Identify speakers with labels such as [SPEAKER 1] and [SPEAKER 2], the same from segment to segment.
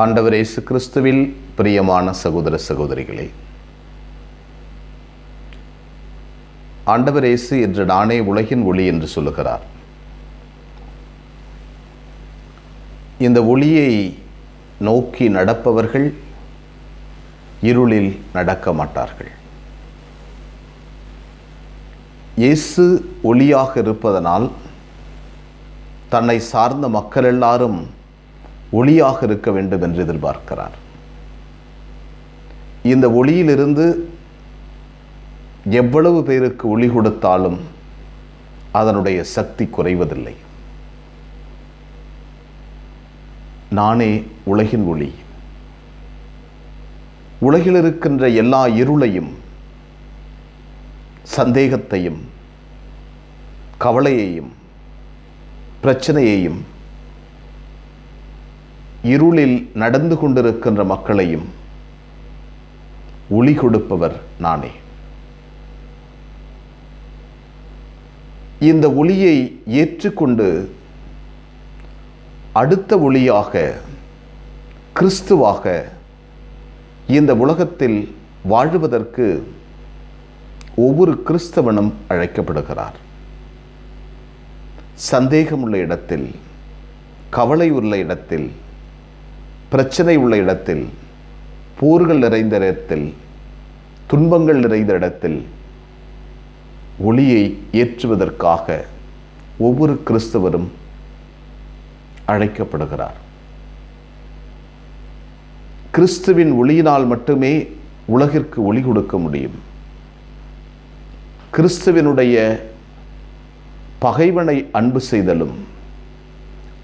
[SPEAKER 1] ஆண்டவர் இயேசு கிறிஸ்துவில் பிரியமான சகோதர சகோதரிகளே ஆண்டவர் இயேசு என்று நானே உலகின் ஒளி என்று சொல்லுகிறார். இந்த ஒளியை நோக்கி நடப்பவர்கள் இருளில் நடக்க மாட்டார்கள். இயேசு ஒளியாக இருப்பதனால் தன்னை சார்ந்த மக்கள் எல்லாரும் ஒளியாக இருக்க வேண்டும் என்று எதிர்பார்க்கிறார். இந்த ஒளியிலிருந்து எவ்வளவு பேருக்கு ஒளி கொடுத்தாலும் அதனுடைய சக்தி குறைவதில்லை. நானே உலகின் ஒளி. உலகில் இருக்கின்ற எல்லா இருளையும் சந்தேகத்தையும் கவலையையும் பிரச்சனையையும் இருளில் நடந்து கொண்டிருக்கின்ற மக்களையும் ஒளி கொடுப்பவர் நானே. இந்த ஒளியை ஏற்றுக்கொண்டு அடுத்த ஒளியாக கிறிஸ்துவாக இந்த உலகத்தில் வாழ்வதற்கு ஒவ்வொரு கிறிஸ்தவனும் அழைக்கப்படுகிறார். சந்தேகமுள்ள இடத்தில் கவலை உள்ள இடத்தில் பிரச்சனை உள்ள இடத்தில் போர்கள் நிறைந்த இடத்தில் துன்பங்கள் நிறைந்த இடத்தில் ஒளியை ஏற்றுவதற்காக ஒவ்வொரு கிறிஸ்தவரும் அழைக்கப்படுகிறார். கிறிஸ்துவின் ஒளியினால் மட்டுமே உலகிற்கு ஒளி கொடுக்க முடியும். கிறிஸ்துவினுடைய பகைவனை அன்பு செய்தலும்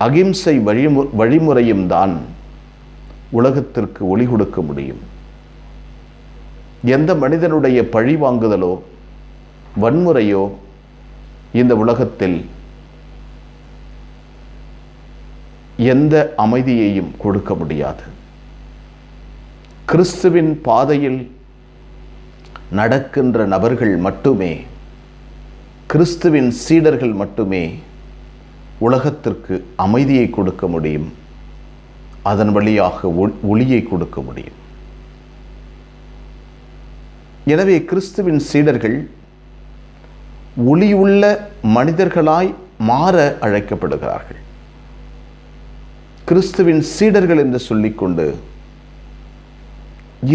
[SPEAKER 1] அகிம்சை வழிமு வழிமுறையும் தான் உலகத்திற்கு ஒளி கொடுக்க முடியும். எந்த மனிதனுடைய பழி வாங்குதலோ வன்முறையோ இந்த உலகத்தில் எந்த அமைதியையும் கொடுக்க முடியாது. கிறிஸ்துவின் பாதையில் நடக்கின்ற நபர்கள் மட்டுமே கிறிஸ்துவின் சீடர்கள் மட்டுமே உலகத்திற்கு அமைதியை கொடுக்க முடியும். அதன் வழியாக ஒளியை கொடுக்க முடியும். எனவே கிறிஸ்துவின் சீடர்கள் ஒளியுள்ள மனிதர்களாய் மாற அழைக்கப்படுகிறார்கள். கிறிஸ்துவின் சீடர்கள் என்று சொல்லிக்கொண்டு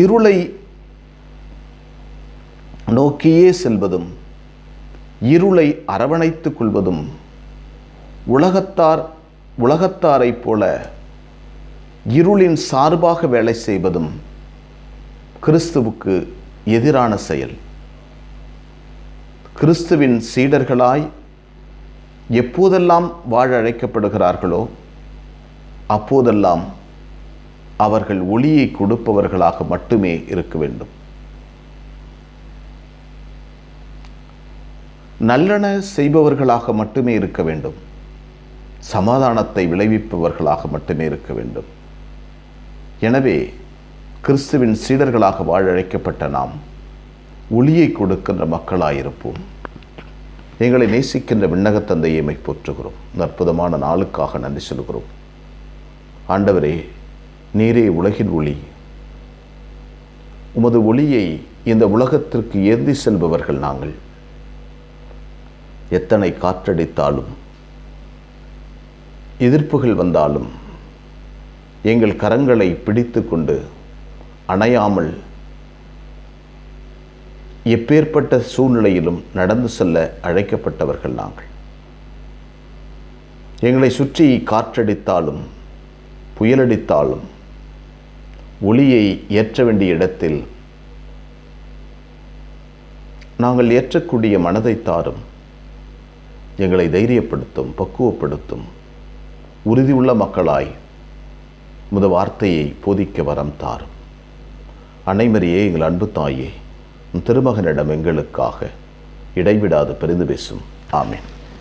[SPEAKER 1] இருளை நோக்கியே செல்வதும் இருளை அரவணைத்துக் கொள்வதும் உலகத்தார் உலகத்தாரைப் போல இருளின் சார்பாக வேலை செய்வதும் கிறிஸ்துவுக்கு எதிரான செயல். கிறிஸ்துவின் சீடர்களாய் எப்போதெல்லாம் வாழ அழைக்கப்படுகிறார்களோ அப்போதெல்லாம் அவர்கள் ஒளியை கொடுப்பவர்களாக மட்டுமே இருக்க வேண்டும். நல்லன செய்பவர்களாக மட்டுமே இருக்க வேண்டும். சமாதானத்தை விளைவிப்பவர்களாக மட்டுமே இருக்க வேண்டும். எனவே கிறிஸ்துவின் சீடர்களாக வாழ அழைக்கப்பட்ட நாம் ஒளியை கொடுக்கின்ற மக்களாயிருப்போம். எங்களை நேசிக்கின்ற விண்ணகத்தந்தையை போற்றுகிறோம் அற்புதமான நாளுக்காக நன்றி சொல்கிறோம் ஆண்டவரே நீரே உலகின் ஒளி. உமது ஒளியை இந்த உலகத்திற்கு ஏந்தி செல்பவர்கள் நாங்கள். எத்தனை காற்றடித்தாலும் எதிர்ப்புகள் வந்தாலும் எங்கள் கரங்களை பிடித்து கொண்டு அணையாமல் எப்பேற்பட்ட சூழ்நிலையிலும் நடந்து செல்ல அழைக்கப்பட்டவர்கள் நாங்கள். எங்களை சுற்றி காற்றடித்தாலும் புயலடித்தாலும் ஒளியை ஏற்ற வேண்டிய இடத்தில் நாங்கள் ஏற்றக்கூடிய மனதை தாரும் எங்களை தைரியப்படுத்தும் பக்குவப்படுத்தும் உறுதியுள்ள மக்களாய் முத வார்த்தையை போதிக்க வரம் தாரும். அனைமரியே எங்கள் அன்பு தாயே திருமகனிடம் எங்களுக்காக இடைவிடாது பெரிது பேசும். ஆமேன்.